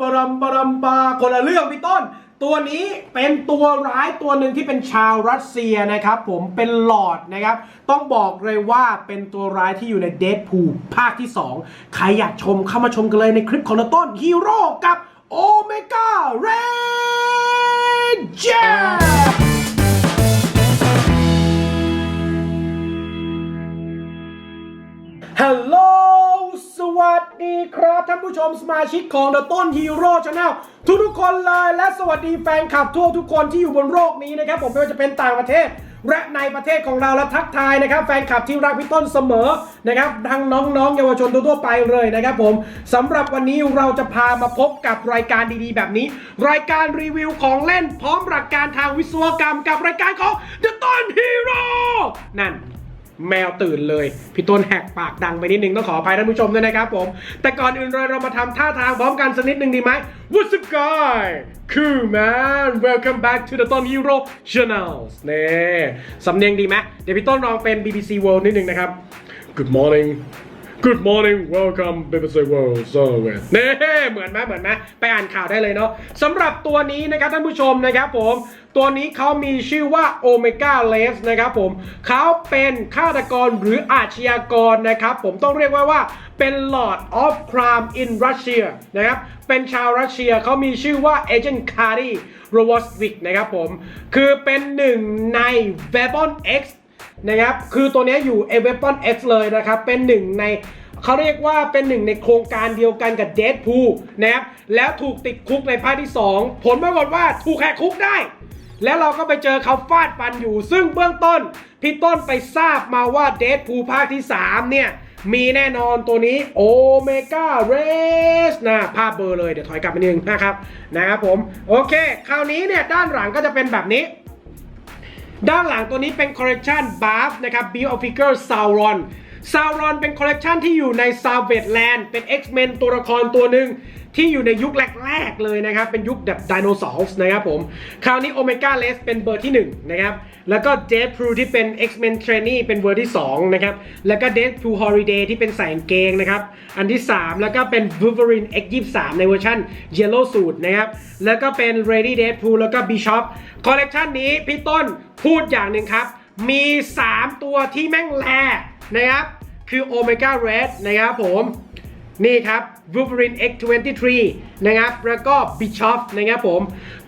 ปรัมปรัมปาคนละเรื่องพี่ต้น ตัวนี้เป็นตัวร้ายตัวหนึ่งที่เป็นชาวรัสเซียนะครับผมเป็นหลอดนะครับ ต้องบอกเลยว่าเป็นตัวร้ายที่อยู่ในเด p พูภาคที่ 2 ใครอยากชมเข้ามาชมกันเลยในคลิปของต้นฮีโร่กับโอเมก้าเรนเจอร์ฮัลโหล ดีครับท่านผู้ชมสมาชิกของ The ต้นฮีโร่ชาแนลทุกๆคนเลยและสวัสดีแฟนคลับทั่วทุกคนที่อยู่บนโลกนี้นะครับผมไม่ว่าจะเป็นต่างประเทศ และในประเทศของเราและทักทายนะครับ แฟนคลับที่รักพี่ต้นเสมอนะครับทั้งน้องๆเยาวชนทั่วๆไปเลยนะครับผมสำหรับวันนี้เราจะพามาพบกับรายการดีๆ แบบนี้ รายการรีวิวของเล่นพร้อมหลักการทางวิศวกรรมกับรายการของ The ต้นฮีโร่นั่น แมวตื่นเลย พี่ต้นแหกปากดังไปนิดนึงต้องขออภัยท่านผู้ชมด้วยนะครับผม แต่ก่อนอื่นเลยเรามาทำท่าทางพร้อมกันสักนิดนึงดีไหม What's up guy cool man welcome back to the ต้น Hero Channel นี่สำเนียงดีไหมเดี๋ยวพี่ต้นลองเป็น BBC World นิดนึงนะครับ Good morning Good morning welcome BBC World so well เน่เหมือนไหมเหมือนไหมไปอ่านข่าวได้เลยเนาะสำหรับตัวนี้นะครับท่านผู้ชมนะครับผม ตัวนี้เขามีชื่อว่า Omega Les นะครับผมเขาเป็นฆาตกรหรืออาชญากรนะครับผมต้องเรียกว่าว่าเป็น Lord of Crime in Russia นะครับเป็นชาวรัสเซียเขามีชื่อว่า Agent Kari r o w o s v i k นะครับผม คือเป็นหนึ่งใน Weapon X นะครับ คือตัวนี้อยู่ a w e p o n X เลยนะครับ เป็นหนึ่งในเขาเรียกว่าเป็นหนึ่งในโครงการเดียวกันกับ d e a d p o o นะครับ แล้วถูกติดคุกในภาคที่ 2 ผลปรากฏว่าถูกแหกคุกได้ แล้วเราก็ไปเจอเขาฟาดฟันอยู่ ซึ่งเบื้องต้น พี่ต้นไปทราบมาว่า d e a d p o o ภาคที่ 3 เนี่ย มีแน่นอนตัวนี้ Omega Race นะภาพเบอร์เลยเดี๋ยวถอยกลับไปนิดนึงนะครับนะครับผม โอเค คราวนี้เนี่ยด้านหลังก็จะเป็นแบบนี้ ด้านหลังตัวนี้เป็นคอลเลกชันบาฟนะครับ Build of Figure Sauron ซาวรอนเป็นคอลเลกชันที่อยู่ในซาวเวตแลนด์เป็น X-Men ตัวละครตัวหนึ่ง ที่อยู่ในยุคแรกๆเลยนะครับ เป็นยุคแบบไดโนเสาร์นะครับผม คราวนี้ Omega Les เป็นเบอร์ที่ 1 นะครับ แล้วก็ Deadpool ที่เป็น X-Men Trainee เป็นเบอร์ที่ 2 นะครับ แล้วก็ Deadpool Holiday ที่เป็นใส่กางเกงนะครับ อันที่ 3 แล้วก็เป็น Wolverine X23 ในเวอร์ชัน Yellow Suit นะครับ แล้วก็เป็น Lady Deadpool แล้วก็ Bishop คอลเลกชันนี้พี่ต้นพูดอย่างหนึ่งครับ มี 3 ตัวที่แม่งแรนะครับ คือ Omega Red นะครับผม นี่ครับ Wolverine X23 นะครับ แล้วก็ Bishop นะครับผม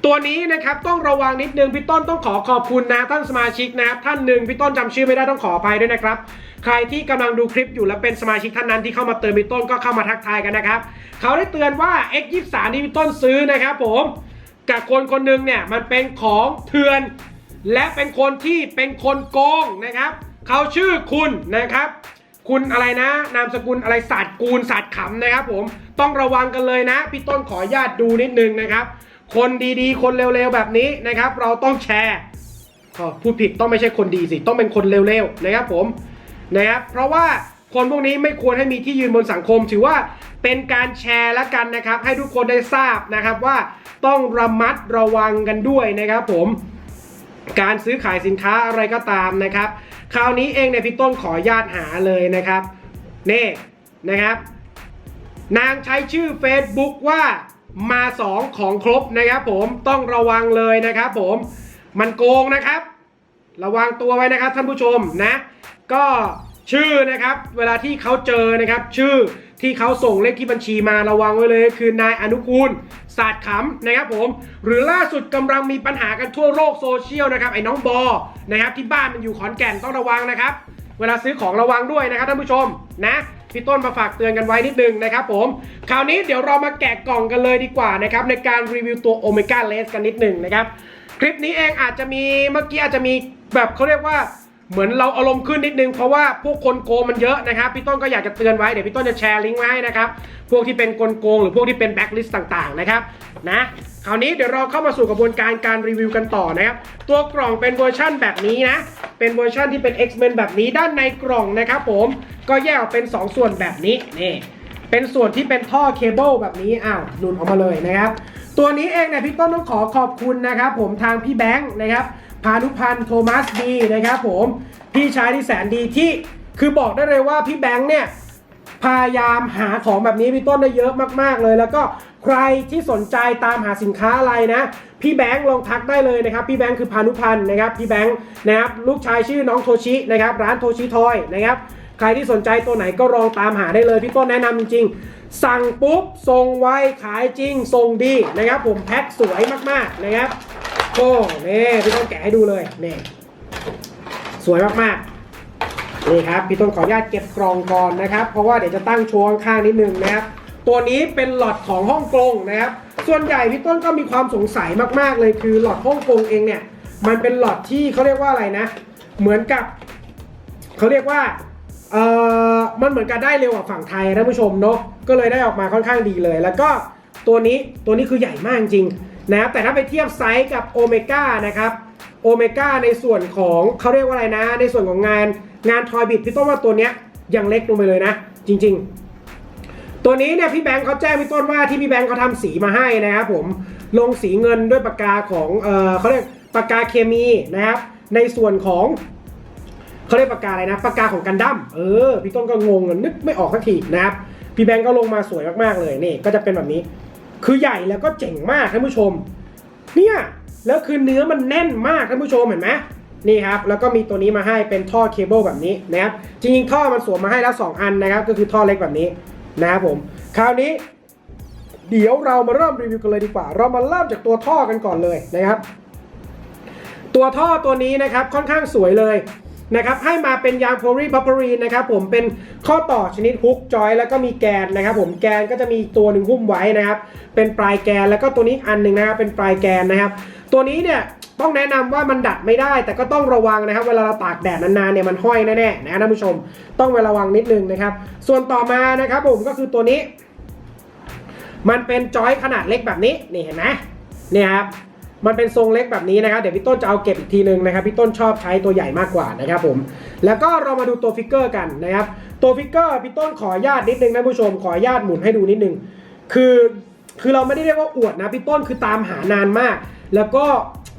ตัวนี้นะครับต้องระวังนิดนึง พี่ต้นต้องขอขอบคุณนะท่านสมาชิกนะครับท่านหนึ่งพี่ต้นจำชื่อไม่ได้ต้องขออภัยด้วยนะครับ ใครที่กำลังดูคลิปอยู่และเป็นสมาชิกท่านนั้นที่เข้ามาเติมพี่ต้นก็เข้ามาทักทายกันนะครับ เขาได้เตือนว่า X23 ที่พี่ต้นซื้อนะครับผมกับคนคนหนึ่งเนี่ยมันเป็นของเถื่อน และเป็นคนที่เป็นคนโกงนะครับ เขาชื่อคุณนะครับ คุณอะไรนะ นามสกุลอะไรศาสตร์กูลศาสตร์ขำนะครับผมต้องระวังกันเลยนะ พี่ต้นขออนุญาตดูนิดนึงนะครับ คนดีๆ คนเร็วๆแบบนี้นะครับ เราต้องแชร์พูดผิดต้องไม่ใช่คนดีสิต้องเป็นคนเร็วๆนะครับผมนะครับเพราะว่าคนพวกนี้ไม่ควรให้มีที่ยืนบนสังคม ถือว่าเป็นการแชร์แล้วกันนะครับ ให้ทุกคนได้ทราบนะครับว่าต้องระมัดระวังกันด้วยนะครับผมการซื้อขายสินค้าอะไรก็ตามนะครับ คราวนี้เองเนี่ยพี่ต้นขออนุญาตหาเลยนะครับนี่นะครับ นางใช้ชื่อ Facebook ว่ามาสองของครบนะครับ ผมต้องระวังเลยนะครับผมมันโกงนะครับ ระวังตัวไว้นะครับท่านผู้ชมนะ ก็ชื่อนะครับ เวลาที่เขาเจอนะครับ ชื่อ ที่เขาส่งเลขที่บัญชีมาระวังไว้เลยคือนายอนุกูลศาสตร์ขำนะครับผม หรือล่าสุดกำลังมีปัญหากันทั่วโลกโซเชียลนะครับไอ้น้องบอนะครับที่บ้านมันอยู่ขอนแก่นต้องระวังนะครับ เวลาซื้อของระวังด้วยนะครับท่านผู้ชมนะพี่ต้นมาฝากเตือนกันไว้นิดนึงนะครับผม คราวนี้เดี๋ยวเรามาแกะกล่องกันเลยดีกว่านะครับในการรีวิวตัว Omega l e s กันนิดนึงนะครับ คลิปนี้เองอาจจะมีเมื่อกี้อาจจะมีแบบเขาเรียกว่า เหมือนเราอารมณ์ขึ้นนิดนึงเพราะว่าพวกคนโกงมันเยอะนะครับ พี่ต้นก็อยากจะเตือนไว้ เดี๋ยวพี่ต้นจะแชร์ลิงก์ไว้ให้นะครับ พวกที่เป็นกลโกงหรือพวกที่เป็นแบ็คลิสต์ต่างๆนะครับนะคราวนี้เดี๋ยวเราเข้ามาสู่กระบวนการการรีวิวกันต่อนะครับ ตัวกล่องเป็นเวอร์ชั่นแบบนี้นะ เป็นเวอร์ชั่นที่เป็น X-Men แบบนี้ด้านในกล่องนะครับผมก็แยกออกเป็น 2 ส่วนแบบนี้นี่เป็นส่วนที่เป็นท่อเคเบิลแบบนี้อ้าวหลุดออกมาเลยนะครับ ตัวนี้เองเนี่ยพี่ต้นต้องขอขอบคุณนะครับ ผมทางพี่แบงค์นะครับ พานุพันธ์โทมัสดีนะครับผมพี่ชายที่แสนดีที่คือบอกได้เลยว่าพี่แบงค์เนี่ยพยายามหาของแบบนี้พี่ต้นได้เยอะมากๆเลย แล้วก็ใครที่สนใจตามหาสินค้าอะไรนะ พี่แบงค์ลองทักได้เลยนะครับ พี่แบงค์คือพานุพันธ์นะครับ พี่แบงค์นะครับลูกชายชื่อน้องโทชินะครับ ร้านโทชิทอยนะครับ ใครที่สนใจตัวไหนก็ลองตามหาได้เลย พี่ต้นแนะนำจริงๆสั่งปุ๊บส่งไวขายจริงส่งดีนะครับ ผมแพ็คสวยมากๆนะครับ โอ้นี่พี่ต้นแกะให้ดูเลยนี่สวยมากๆนี่ครับพี่ต้นขออนุญาตเก็บกล่องก่อนนะครับ เพราะว่าเดี๋ยวจะตั้งโชว์ข้างนิดนึงนะครับ ตัวนี้เป็นหลอดของฮ่องกงนะครับ ส่วนใหญ่พี่ต้นก็มีความสงสัยมากๆเลยคือหลอดฮ่องกงเองเนี่ย มันเป็นหลอดที่เขาเรียกว่าอะไรนะ เหมือนกับเขาเรียกว่าเออมันเหมือนกันได้เร็วกว่าฝั่งไทยท่านผู้ชมเนาะก็เลยได้ออกมาค่อนข้างดีเลย แล้วก็ตัวนี้ตัวนี้คือใหญ่มากจริง นะครับแต่ถ้าไปเทียบไซส์กับโอเมก้านะครับโอเมก้าในส่วนของเขาเรียกว่าอะไรนะ ในส่วนของงานงานทอยบิดพี่ต้นว่าตัวเนี้ยยังเล็กลงไปเลยนะ จริง ๆ ตัวนี้เนี่ยพี่แบงค์เขาแจ้งพี่ต้นว่าที่พี่แบงค์เขาทำสีมาให้นะครับผมลงสีเงินด้วยปากกาของเออเขาเรียกปากกาเคมีนะครับในส่วนของเขาเรียกปากกาอะไรนะปากกาของกันดั้มเออพี่ต้นก็งงนึกไม่ออกสักทีนะครับพี่แบงค์ก็ลงมาสวยมากๆเลยนี่ก็จะเป็นแบบนี้ คือใหญ่แล้วก็เจ๋งมากท่านผู้ชม เนี่ยแล้วคือเนื้อมันแน่นมากท่านผู้ชมเห็นไหมนี่ครับแล้วก็มีตัวนี้มาให้เป็นท่อเคเบิลแบบนี้นะครับจริงๆท่อมันสวมมาให้แล้ว 2 อันนะครับ ก็คือท่อเล็กแบบนี้นะครับผมคราวนี้ เดี๋ยวเรามาเริ่มรีวิวกันเลยดีกว่า เรามาเริ่มจากตัวท่อกันก่อนเลยนะครับ ตัวท่อตัวนี้นะครับค่อนข้างสวยเลย นะครับให้มาเป็นยางโพลีพัพเปอรีนนะครับผมเป็นข้อต่อชนิดฮุกจอยแล้วก็มีแกนนะครับผมแกนก็จะมีตัวหนึ่งหุ้มไว้นะครับเป็นปลายแกนแล้วก็ตัวนี้อันหนึ่งนะครับเป็นปลายแกนนะครับ ตัวนี้เนี่ยต้องแนะนำว่ามันดัดไม่ได้ แต่ก็ต้องระวังนะครับ เวลาเราตากแดดนานๆเนี่ยมันห้อยแน่ๆนะท่านผู้ชม ต้องระวังนิดนึงนะครับ ส่วนต่อมานะครับผมก็คือตัวนี้ มันเป็นจอยขนาดเล็กแบบนี้นี่เห็นไหมเนี่ยครับ มันเป็นทรงเล็กแบบนี้นะครับเดี๋ยวพี่ต้นจะเอาเก็บอีกทีนึงนะครับพี่ต้นชอบใช้ตัวใหญ่มากกว่านะครับผมแล้วก็เรามาดูตัวฟิกเกอร์กันนะครับตัวฟิกเกอร์พี่ต้นขอญาตนิดนึงนะผู้ชมขอญาตหมุนให้ดูนิดนึงคือคือเราไม่ได้เรียกว่าอวดนะพี่ต้นคือตามหานานมาก แล้วก็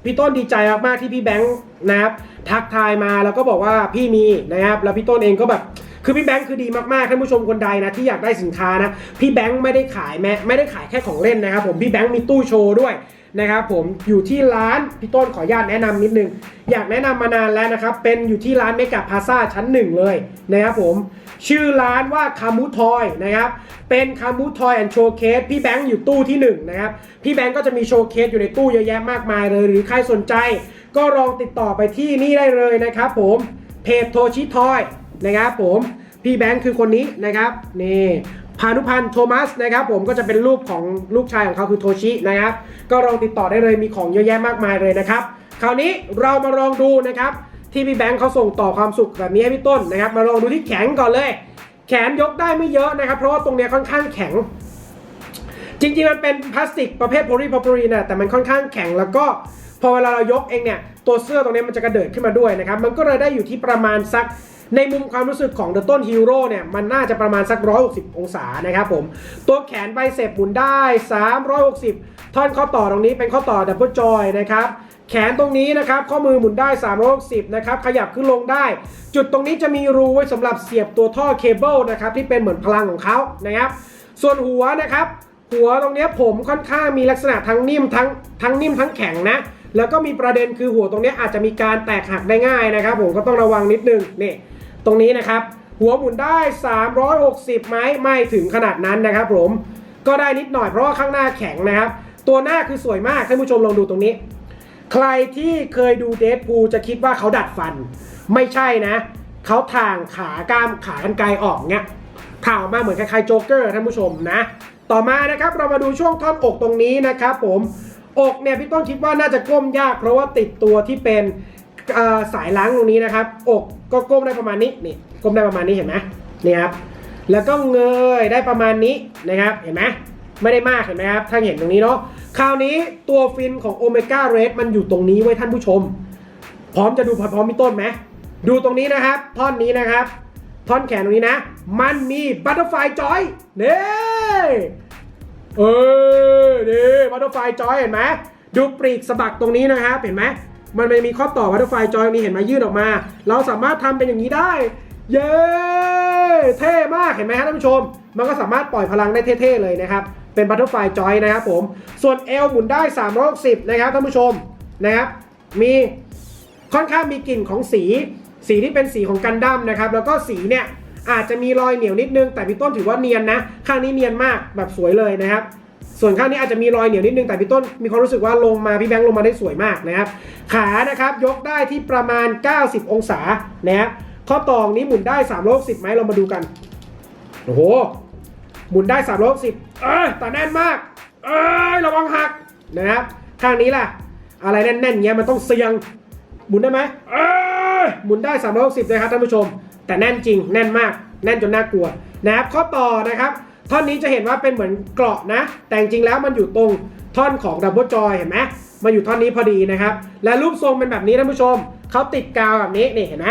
พี่ต้นดีใจมากๆที่พี่แบงค์นะครับทักทายมาแล้วก็บอกว่าพี่มีนะครับแล้วพี่ต้นเองก็แบบคือพี่แบงค์คือดีมากๆท่านผู้ชมคนใดนะที่อยากได้สินค้านะพี่แบงค์ไม่ได้ขายแม้ไม่ได้ขายแค่ของเล่นนะครับผมพี่แบงค์มีตู้โชว์ด้วย นะครับผมอยู่ที่ร้านพี่ต้นขออนุญาตแนะนำนิดนึง อยากแนะนำมานานแล้วนะครับ เป็นอยู่ที่ร้านเมกะพาซาชั้นหนึ่งเลยนะครับผมชื่อร้านว่าคามูทอยนะครับเป็นคามูทอยแอนโชว์เคสพี่แบงค์อยู่ตู้ที่หนึ่งนะครับพี่แบงค์ก็จะมีโชว์เคสอยู่ในตู้เยอะแยะมากมายเลย หรือใครสนใจ ก็ลองติดต่อไปที่นี่ได้เลยนะครับผมเพจโทชิทอยนะครับผมพี่แบงค์คือคนนี้นะครับนี่ พานุพันธ์โทมัสนะครับผมก็จะเป็นรูปของลูกชายของเขาคือโทชินะครับก็ลองติดต่อได้เลยมีของเยอะแยะมากมายเลยนะครับคราวนี้เรามาลองดูนะครับที่พี่แบงค์เขาส่งต่อความสุขแบบนี้ให้พี่ต้นนะครับ มาลองดูที่แขนก่อนเลย แขนยกได้ไม่เยอะนะครับ เพราะว่าตรงเนี้ยค่อนข้างแข็ง จริงๆมันเป็นพลาสติกประเภทโพลีโพลีนนะแต่มันค่อนข้างแข็งแล้วก็พอเวลาเรายกเองเนี่ยตัวเสื้อตรงนี้มันจะกระเดิดขึ้นมาด้วยนะครับ มันก็เลยได้อยู่ที่ประมาณสัก ในมุมความรู้สึกของเดอะต้นฮีโร่เนี่ยมันน่าจะประมาณสัก 160 องศานะครับผม ตัวแขนใบเสพหมุนได้ 360 ท่อนข้อต่อตรงนี้เป็นข้อต่อดับเบิลจอยนะครับแขนตรงนี้นะครับข้อมือหมุนได้ 360 นะครับ ขยับขึ้นลงได้ จุดตรงนี้จะมีรูไว้สำหรับเสียบตัวท่อเคเบิลนะครับที่เป็นเหมือนพลังของเขานะครับ ส่วนหัวนะครับ หัวตรงนี้ผมค่อนข้างมีลักษณะทั้งนิ่มทั้งทั้งนิ่มทั้งแข็งนะแล้วก็มีประเด็นคือหัวตรงนี้อาจจะมีการแตกหักได้ง่ายนะครับ ผมก็ต้องระวังนิดนึงนี่ ตรงนี้นะครับ หัวหมุนได้ 360ไหมไม่ถึงขนาดนั้นนะครับผม ก็ได้นิดหน่อยเพราะว่าข้างหน้าแข็งนะครับ ตัวหน้าคือสวยมากท่านผู้ชมลองดูตรงนี้ ใครที่เคยดูเดดพูจะคิดว่าเขาดัดฟัน ไม่ใช่นะ เขาถ่างขากล้ามขากันไกลออกเนี้ยถ่างออกมาเหมือนคล้ายๆโจ๊กเกอร์ท่านผู้ชมนะ ต่อมานะครับเรามาดูช่วงท่อนอกตรงนี้นะครับผมอกเนี่ยพี่ต้นคิดว่าน่าจะก้มยากเพราะว่าติดตัวที่เป็น สายล้างตรงนี้นะครับ อกก็ก้มได้ประมาณนี้นี่ก้มได้ประมาณนี้เห็นไหมนี่ครับแล้วก็เงยได้ประมาณนี้นะครับเห็นไหมไม่ได้มากเห็นไหมครับถ้าเห็นตรงนี้เนาะคราวนี้ตัวฟินของโอเมก้าเรสมันอยู่ตรงนี้ไว้ท่านผู้ชม พร้อมจะดูพร้อมพี่ต้นไหมดูตรงนี้นะครับ ท่อนนี้นะครับ ท่อนแขนตรงนี้นะ มันมีบัตเตอร์ไฟจอยเน่เออเนี่บัตเตอร์ไฟจอยเห็นไหมดูปลีกสะบักตรงนี้นะครับ เห็นไหม มันไม่มีข้อต่อบัตเตอร์ไฟจอยนี้เห็นไหมยื่นออกมา เราสามารถทำเป็นอย่างนี้ได้ เย้เท่มากเห็นไหมฮะท่านผู้ชม มันก็สามารถปล่อยพลังได้เท่ๆเลยนะครับ เป็นบัตเตอร์ไฟจอยนะครับผม ส่วนเอลหมุนได้360นะครับท่านผู้ชมนะครับ มีค่อนข้างมีกลิ่นของสี สีที่เป็นสีของกันดั้มนะครับ แล้วก็สีเนี่ยอาจจะมีรอยเหนียวนิดนึง แต่พี่ต้นถือว่าเนียนนะ ข้างนี้เนียนมากแบบสวยเลยนะครับ ส่วนข้างนี้อาจจะมีรอยเหนียวนิดนึงแต่พี่ต้นมีความรู้สึกว่าลงมาพี่แบงค์ลงมาได้สวยมากนะครับ ขานะครับยกได้ที่ประมาณ 90 องศานะครับข้อต่อนี้หมุนได้360ไหมเรามาดูกันโอ้โหหมุนได้360เอ้ยแต่แน่นมาก เอ้ยระวังหักนะครับข้างนี้ล่ะ อะไรแน่นๆเงี้ยมันต้องเสียงหมุนได้ไหมเอ้ยหมุนได้360เลยครับท่านผู้ชม แต่แน่นจริงแน่นมาก แน่นจนน่ากลัวนะครับข้อต่อนะครับ ท่อนนี้จะเห็นว่าเป็นเหมือนเกราะนะ แต่จริงๆแล้วมันอยู่ตรงท่อนของดับเบิลจอยเห็นไหมมาอยู่ท่อนนี้พอดีนะครับ และรูปทรงเป็นแบบนี้ท่านผู้ชมเขาติดกาวแบบนี้นี่เห็นไหม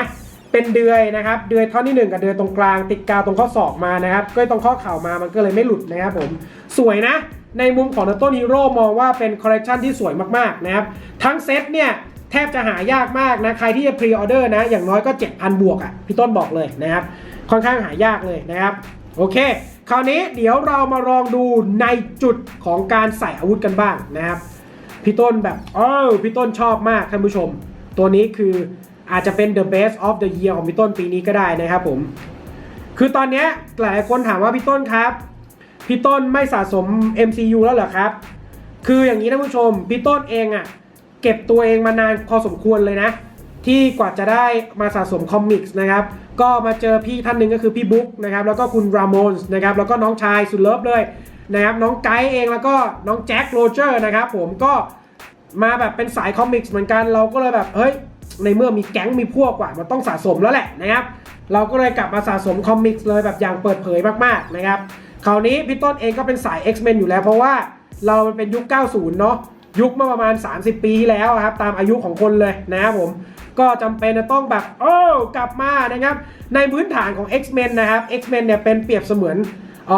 เป็นเดือยนะครับ เดือยท่อนที่หนึ่งกับเดือยตรงกลาง ติดกาวตรงข้อศอกมานะครับ ก็ตรงข้อเข่ามามันก็เลยไม่หลุดนะครับผม สวยนะ ในมุมของนัตต้ฮีโร่มองว่าเป็นคอลเลคชันที่สวยมากๆนะครับ ทั้งเซตเนี่ยแทบจะหายากมากนะ ใครที่จะพรีออเดอร์นะ อย่างน้อยก็ 7,000 บวกอะ่ะ พี่ต้นบอกเลยนะครับ ค่อนข้างหายากเลยนะครับ โอเค คราวนี้เดี๋ยวเรามาลองดูในจุดของการใส่อาวุธกันบ้างนะครับพี่ต้นแบบเออพี่ต้นชอบมากท่านผู้ชม ตัวนี้คืออาจจะเป็น the best of the year ของพี่ต้นปีนี้ก็ได้นะครับผม คือตอนนี้หลายคนถามว่าพี่ต้นครับ พี่ต้นไม่สะสม MCU แล้วเหรอครับ คืออย่างนี้ท่านผู้ชม พี่ต้นเองอะ่ะ เก็บตัวเองมานานพอสมควรเลยนะ ที่กว่าจะได้มาสะสมคอมิกส์นะครับ ก็มาเจอพี่ท่านหนึ่งก็คือพี่บุ๊กนะครับ แล้วก็คุณรามอนส์นะครับ แล้วก็น้องชายสุดเลิฟเลยนะครับ น้องไกด์เองแล้วก็น้องแจ็คโรเจอร์นะครับผมก็มาแบบเป็นสายคอมิกส์เหมือนกัน เราก็เลยแบบ เฮ้ย ในเมื่อมีแก๊งมีพวกกว่า มันต้องสะสมแล้วแหละนะครับ เราก็เลยกลับมาสะสมคอมิกส์เลยแบบอย่างเปิดเผยมากๆนะครับ คราวนี้พี่ต้นเองก็เป็นสาย X-Men อยู่แล้ว เพราะว่าเรามันเป็นยุค 90 เนาะ ยุคเมื่อประมาณ 30 ปีที่แล้วครับ ตามอายุของคนเลยนะครับผม ก็จำเป็นจะต้องแบบโอ้กลับมานะครับ ในพื้นฐานของ X-Men นะครับ X-Men เนี่ยเป็นเปรียบเสมือนอ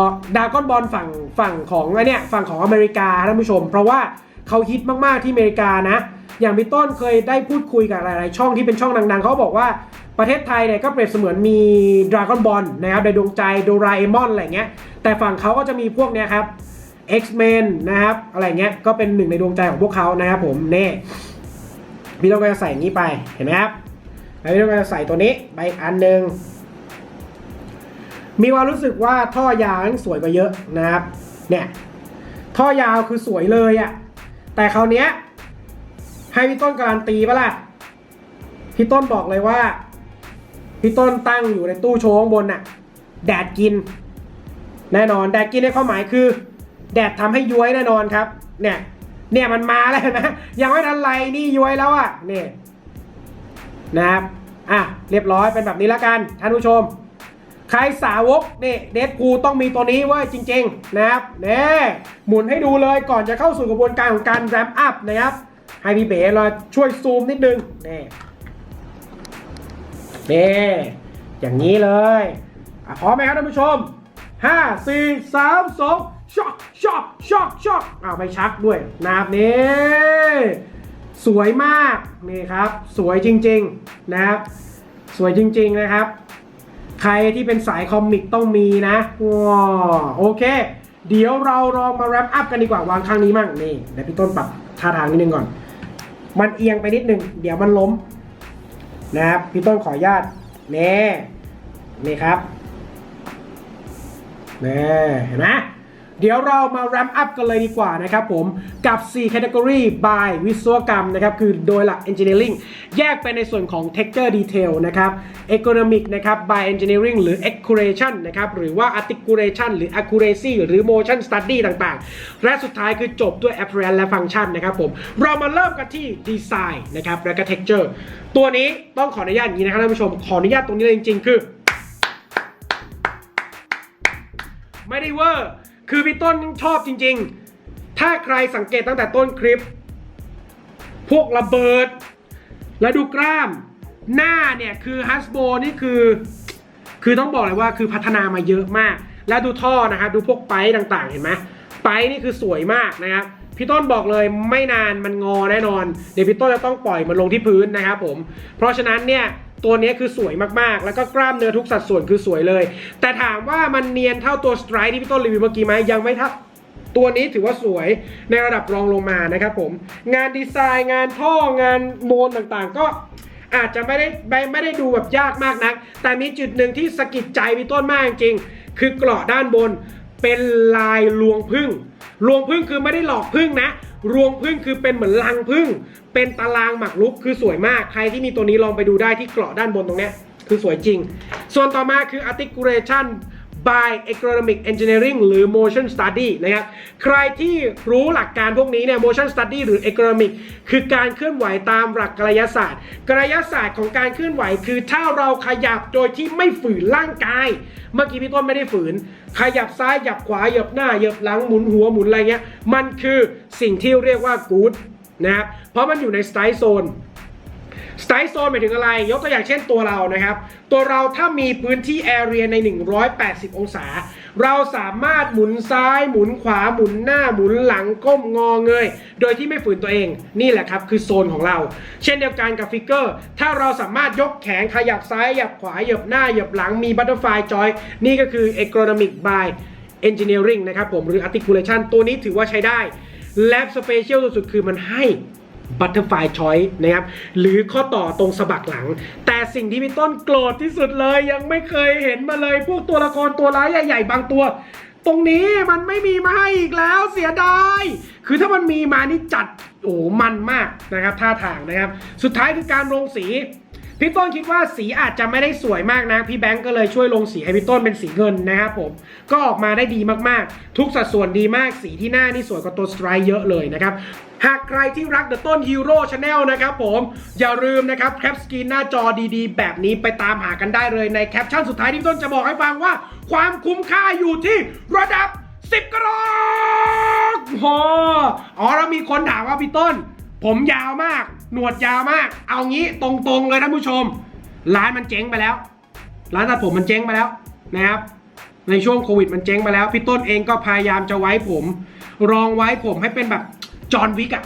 อดากอนบอลฝั่งฝั่งของไอเนี่ยฝั่งของอเมริกาท่านผู้ชม เพราะว่าเขาฮิตมากๆที่อเมริกานะ อย่างพี่ต้นเคยได้พูดคุยกับหลาย ๆ ช่องที่เป็นช่องดัง ๆ เขาบอกว่าประเทศไทยเนี่ยก็เปรียบเสมือนมีดราก้อนบอลนะครับในดวงใจโดราเอมอนอะไรเงี้ยแต่ฝั่งเขาก็จะมีพวกเนี้ยครับ X-Men นะครับอะไรเงี้ยก็เป็นหนึ่งในดวงใจของพวกเขานะครับผมเน่ พี่ต้องก็จะใส่อย่างนี้ไปเห็นไหมครับแล้วพี่ต้องก็จะใส่ตัวนี้ไปอันหนึ่งมีความรู้สึกว่าท่อยาวนั้นสวยกว่าเยอะนะครับเนี่ยท่อยาวคือสวยเลยอะ่ะแต่คราวเนี้ยให้พี่ต้นการันตีปะล่ะพี่ต้นบอกเลยว่าพี่ต้นตั้งอยู่ในตู้โชว์ข้างบนน่ะ แดดกิน แน่นอนแดดกินในความหมายคือ แดดทำให้ย้วยแน่นอนครับ เนี่ย เนี่ยมันมาแล้วนะ ยังไม่ทันไรนี่ย้วยแล้วอะนี่นะครับอะเรียบร้อยเป็นแบบนี้แล้วกันท่านผู้ชม ใครสาวกนี่เดดพูต้องมีตัวนี้เว้ยจริง ๆ นะครับเนี่ยหมุนให้ดูเลยก่อนจะเข้าสู่กระบวนการของการแรมอัพนะครับให้พี่เบ๋เราช่วยซูมนิดนึงนี่นี่อย่างนี้เลยอพร้อมไหมครับท่านผู้ชม 5 4 3 2 ช็อกช็อกช็อกช็อกเอาไม่ชักด้วยนะครับนี่สวยมากนี่ครับสวยจริงๆนะครับสวยจริงๆนะครับ ใครที่เป็นสายคอมิกต้องมีนะว้าโอเค เดี๋ยวเราลองมาแรปอัพกันดีกว่าวางข้างนี้มั่งนี่เดี๋ยวพี่ต้นปรับท่าทางนิดนึงก่อน มันเอียงไปนิดนึง เดี๋ยวมันล้มนะครับพี่ต้นขออนุญาตนี่นี่ครับนี่เห็นไหม เดี๋ยวเรามาแรมอัพกันเลยดีกว่านะครับผมกับ 4 category by วิศวกรรมนะครับ คือโดยหลัก engineering แยกเป็นในส่วนของ texture detail นะครับ economic นะครับ by engineering หรือ execution นะครับหรือว่า articulation หรือ accuracy หรือ motion study ต่างๆ และสุดท้ายคือจบด้วย appearance และ function นะครับผมเรามาเริ่มกันที่ design นะครับและก็ texture ตัวนี้ต้องขออนุญาตอย่างนี้นะครับท่านผู้ชมขออนุญาตตรงนี้เลยจริง ๆ คือ ไม่ได้เวอร์ คือพี่ต้นชอบจริง ๆ ถ้าใครสังเกตตั้งแต่ต้นคลิป พวกระเบิด แล้วดูกล้าม หน้าเนี่ยคือฮัสโบนี่คือ คือต้องบอกเลยว่าคือพัฒนามาเยอะมาก แล้วดูท่อนะครับดูพวกไปต่างๆ เห็นไหมไปนี่คือสวยมากนะครับพี่ต้นบอกเลยไม่นานมันงอแน่นอน เดี๋ยวพี่ต้นจะต้องปล่อยมันลงที่พื้นนะครับผม เพราะฉะนั้นเนี่ย ตัวนี้คือสวยมากๆ แล้วก็กล้ามเนื้อทุกสัดส่วนคือสวยเลย แต่ถามว่ามันเนียนเท่าตัวสไตร์ที่พี่ต้นรีวิวเมื่อกี้ไหมยังไม่เท่าตัวนี้ถือว่าสวยในระดับรองลงมานะครับผม งานดีไซน์งานท่องานโมนต่างๆ ก็อาจจะไม่ได้ไม่ไม่ได้ดูแบบยากมากนัก แต่มีจุดหนึ่งที่สะกิดใจพี่ต้นมากจริงๆคือกราะด้านบนเป็นลายรวงพึ่งรวงพึ่งคือไม่ได้หลอกพึ่งนะ รวงพึ่งคือเป็นเหมือนรังพึ่ง เป็นตารางหมากรุกคือสวยมาก ใครที่มีตัวนี้ลองไปดูได้ที่เกราะด้านบนตรงเนี้ยคือสวยจริง ส่วนต่อมาคือ articulation by economic engineering หรือ motion study นะครับ ใครที่รู้หลักการพวกนี้เนี่ย motion study หรือ economic คือการเคลื่อนไหวตามหลักกายศาสตร์กายศาสตร์ของการเคลื่อนไหว คือถ้าเราขยับโดยที่ไม่ฝืนร่างกาย เมื่อกี้พี่ต้นไม่ได้ฝืน ขยับซ้ายหยับขวาหยับหน้าหยับหลังหมุนหัวหมุนอะไรเงี้ย มันคือสิ่งที่เรียกว่า good นะครับ เพราะมันอยู่ใน style zone สไตล์โซนหมายถึงอะไร ยกตัวอย่างเช่นตัวเรานะครับ ตัวเราถ้ามีพื้นที่แอเรียใน 180 องศา เราสามารถหมุนซ้าย หมุนขวา หมุนหน้า หมุนหลัง ก้มงอเงย โดยที่ไม่ฝืนตัวเอง นี่แหละครับ คือโซนของเรา เช่นเดียวกันกับฟิกเกอร์ ถ้าเราสามารถยกแขนขยับซ้าย ขยับขวาเหยียบหน้าเหยียบหลัง มีบัตเตอร์ฟลายจอย นี่ก็คือ economic by engineering นะครับผม หรือ articulation ตัวนี้ถือว่าใช้ได้ และสเปเชียลสุดๆ คือมันให้ บัตเตอร์ไฟชอยนะครับ หรือข้อต่อตรงสะบักหลัง แต่สิ่งที่พี่ต้นโกรธที่สุดเลย ยังไม่เคยเห็นมาเลย พวกตัวละครตัวร้ายใหญ่ๆ บางตัว ตรงนี้มันไม่มีมาให้อีกแล้วเสียดายคือถ้ามันมีมานี่จัดโอ้มันมากนะครับท่าทางนะครับ สุดท้ายคือการลงสี พี่ต้นคิดว่าสีอาจจะไม่ได้สวยมากนะพี่แบงก์ก็เลยช่วยลงสีให้พี่ต้นเป็นสีเงินนะครับผมก็ออกมาได้ดีมากๆ ทุกสัดส่วนดีมากสีที่หน้านี่สวยกว่าตัวสไตร์เยอะเลยนะครับหากใครที่รัก The ต้น Hero Channel นะครับผมอย่าลืมนะครับแคปสกรีนหน้าจอดีๆ แบบนี้ไปตามหากันได้เลยในแคปชั่นสุดท้ายที่พี่ต้นจะบอกให้ฟังว่า ความคุ้มค่าอยู่ที่ระดับ 10 กรอกโอ้อ๋อแล้วมีคนถามว่าพี่ต้น ผมยาวมาก หนวดยาวมาก เอางี้ตรงๆเลยท่านผู้ชม ร้านมันเจ๊งไปแล้ว ร้านตัดผมมันเจ๊งไปแล้วนะครับ ในช่วงโควิดมันเจ๊งไปแล้ว พี่ต้นเองก็พยายามจะไว้ผม รองไว้ผมให้เป็นแบบจอห์นวิกอะ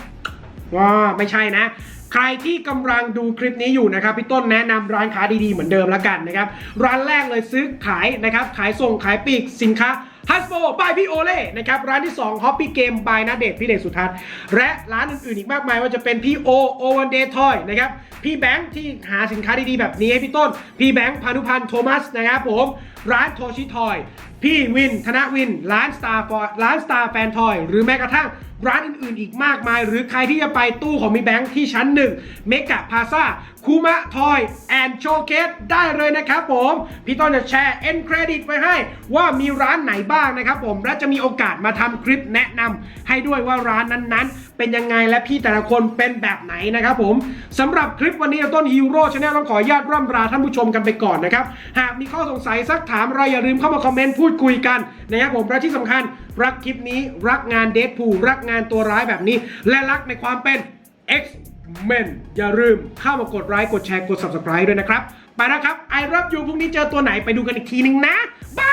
ว่าไม่ใช่นะ ใครที่กำลังดูคลิปนี้อยู่นะครับพี่ต้นแนะนำร้านค้าดีๆเหมือนเดิมแล้วกันนะครับ ร้านแรกเลยซื้อขายนะครับ ขายส่งขายปลีกสินค้า ฮัสโ o บายพี่โอเล่นะครับร้านที่2 Hoppy Game by นาเดชพี่เดชสุทัศน์และร้านอื่นๆอีกมากมายว่าจะเป็นพี่โอโอวันเดย์ทอยนะครับพี่แบงค์ที่หาสินค้าดีๆแบบนี้ให้พี่ต้น พี่แบงค์พานุพันธ์โทมัสนะครับผมร้านโทชิทอยพี่วิน ธนวิน ร้านสตาร์ฟร้านสตาร์แฟนทอยหรือแม้กระทั่งร้านอื่นๆ อีกมากมาย หรือใครที่จะไปตู้ของมีแบงค์ที่ชั้นหนึ่งเมกะพาซาคูมะทอยแอนโชเคสได้เลยนะครับผม พี่ต้นจะแชร์เอ็นเครดิตไว้ให้ ว่ามีร้านไหนบ้างนะครับผม และจะมีโอกาสมาทำคลิปแนะนำให้ด้วยว่าร้านนั้นๆ เป็นยังไงและพี่แต่ละคนเป็นแบบไหนนะครับผมสำหรับคลิปวันนี้ต้นฮีโร่ชาแนลต้องขออนุญาตร่ำลาท่านผู้ชมกันไปก่อนนะครับ หากมีข้อสงสัยสักถามอะไรอย่าลืมเข้ามาคอมเมนต์พูดคุยกันนะครับผมและที่สำคัญรักคลิปนี้รักงานเดทพูรักงานตัวร้ายแบบนี้ และรักในความเป็น X เม่นอย่าลืมเข้ามากดไลค์กดแชร์กด Subscribe ด้วยนะครับ ไปแล้วครับไอรับยูพรุ่งนี้เจอตัวไหนไปดูกันอีกทีนึงนะบ้า